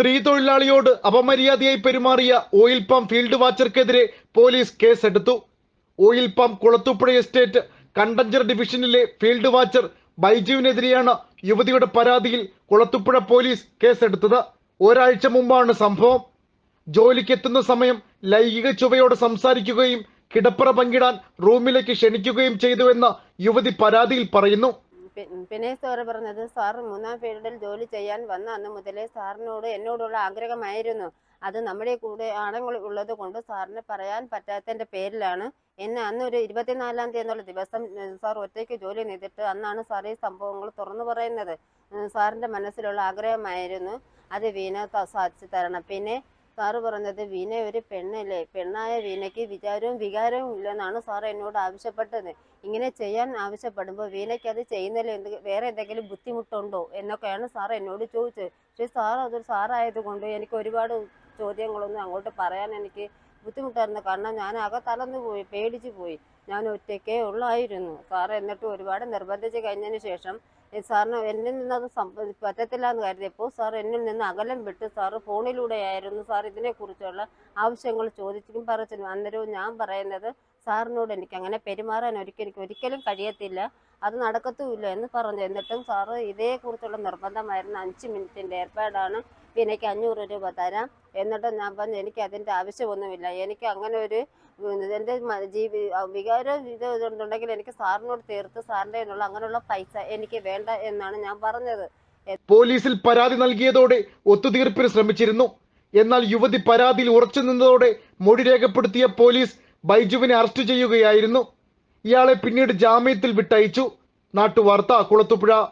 സ്ത്രീ തൊഴിലാളിയോട് അപമര്യാദയായി പെരുമാറിയ ഓയിൽ പമ്പ് ഫീൽഡ് വാച്ചർക്കെതിരെ പോലീസ് കേസെടുത്തു. ഓയിൽ പമ്പ് കുളത്തുപ്പുഴ എസ്റ്റേറ്റ് കണ്ടഞ്ചർ ഡിവിഷനിലെ ഫീൽഡ് വാച്ചർ ബൈജുവിനെതിരെയാണ് യുവതിയുടെ പരാതിയിൽ കുളത്തുപ്പുഴ പോലീസ് കേസെടുത്തത്. ഒരാഴ്ച മുമ്പാണ് സംഭവം. ജോലിക്കെത്തുന്ന സമയം ലൈംഗിക ചുവയോട് സംസാരിക്കുകയും കിടപ്പറ പങ്കിടാൻ റൂമിലേക്ക് ക്ഷണിക്കുകയും ചെയ്തുവെന്ന് യുവതി പരാതിയിൽ പറയുന്നു. പി- പിന്നെ സാറ് പറഞ്ഞത് സാർ മൂന്നാം ഫീൽഡിൽ ജോലി ചെയ്യാൻ വന്ന അന്ന് മുതലേ സാറിനോട് എന്നോടുള്ള ആഗ്രഹമായിരുന്നു. അത് നമ്മുടെ കൂടെ ആണുങ്ങൾ ഉള്ളത് കൊണ്ട് സാറിന് പറയാൻ പറ്റാത്തതിന്റെ പേരിലാണ്. എന്നെ അന്ന് ഒരു ഇരുപത്തിനാലാം തീയതി എന്നുള്ള ദിവസം സാർ ഒറ്റയ്ക്ക് ജോലി ചെയ്തിട്ട് അന്നാണ് സാർ ഈ സംഭവങ്ങൾ തുറന്നു പറയുന്നത്. സാറിന്റെ മനസ്സിലുള്ള ആഗ്രഹമായിരുന്നു. അത് വീണ സാധിച്ചു തരണം. പിന്നെ സാറ് പറഞ്ഞത് വീന ഒരു പെണ്ണല്ലേ? പെണ്ണായ വീനയ്ക്ക് വിചാരവും വികാരവും ഇല്ലെന്നാണ് സാർ എന്നോട് ആവശ്യപ്പെട്ടത്. ഇങ്ങനെ ചെയ്യാൻ ആവശ്യപ്പെടുമ്പോൾ വീനയ്ക്ക് അത് ചെയ്യുന്നതിൽ എന്ത് വേറെ എന്തെങ്കിലും ബുദ്ധിമുട്ടുണ്ടോ എന്നൊക്കെയാണ് സാർ എന്നോട് ചോദിച്ചത്. പക്ഷേ സാർ അതൊരു സാറായതുകൊണ്ട് എനിക്ക് ഒരുപാട് ചോദ്യങ്ങളൊന്നും അങ്ങോട്ട് പറയാൻ എനിക്ക് ബുദ്ധിമുട്ടായിരുന്നു കാരണം ഞാൻ ആകെ തളർന്നു പോയി പേടിച്ചു പോയി. ഞാൻ ഒറ്റയ്ക്കേ ഉള്ളായിരുന്നു. സാർ എന്നിട്ട് ഒരുപാട് നിർബന്ധിച്ച് കഴിഞ്ഞതിന് ശേഷം സാറിന് എന്നിൽ നിന്ന് അത് സംഭ പറ്റത്തില്ല എന്ന് കരുതിയപ്പോൾ സാർ എന്നിൽ നിന്ന് അകലം വിട്ട് സാറ് ഫോണിലൂടെയായിരുന്നു. സാർ ഇതിനെക്കുറിച്ചുള്ള ആവശ്യങ്ങൾ ചോദിച്ചും പറച്ചിലും അന്നേരവും ഞാൻ പറയുന്നത് സാറിനോട് എനിക്ക് അങ്ങനെ പെരുമാറാൻ ഒരിക്കലും ഒരിക്കലും കഴിയത്തില്ല. അത് നടക്കത്തുമില്ല എന്ന് പറഞ്ഞു. എന്നിട്ടും സാറ് ഇതേക്കുറിച്ചുള്ള നിർബന്ധമായിരുന്നു അഞ്ച് മിനിറ്റിന്റെ ഏർപ്പാടാണ് എനിക്ക് അഞ്ഞൂറ് രൂപ തരാം. എന്നിട്ട് ഞാൻ പറഞ്ഞു എനിക്ക് അതിന്റെ ആവശ്യമൊന്നുമില്ല. എനിക്ക് അങ്ങനെ ഒരു എന്റെ ജീവി വികാരം ഇത് ഇതുണ്ടെങ്കിൽ എനിക്ക് സാറിനോട് തീർത്ത് സാറിന്റെ കയ്യിലുള്ള അങ്ങനെയുള്ള പൈസ എനിക്ക് വേണ്ട എന്നാണ് ഞാൻ പറഞ്ഞത്. പോലീസിൽ പരാതി നൽകിയതോടെ ഒത്തുതീർപ്പിന് ശ്രമിച്ചിരുന്നു. എന്നാൽ യുവതി പരാതിയിൽ ഉറച്ചു നിന്നതോടെ മൊഴി രേഖപ്പെടുത്തിയ പോലീസ് ബൈജുവിനെ അറസ്റ്റ് ചെയ്യുകയായിരുന്നു. ഇയാളെ പിന്നീട് ജാമ്യത്തിൽ വിട്ടയച്ചു. നാട്ടുവാർത്ത കുളത്തുപുഴ.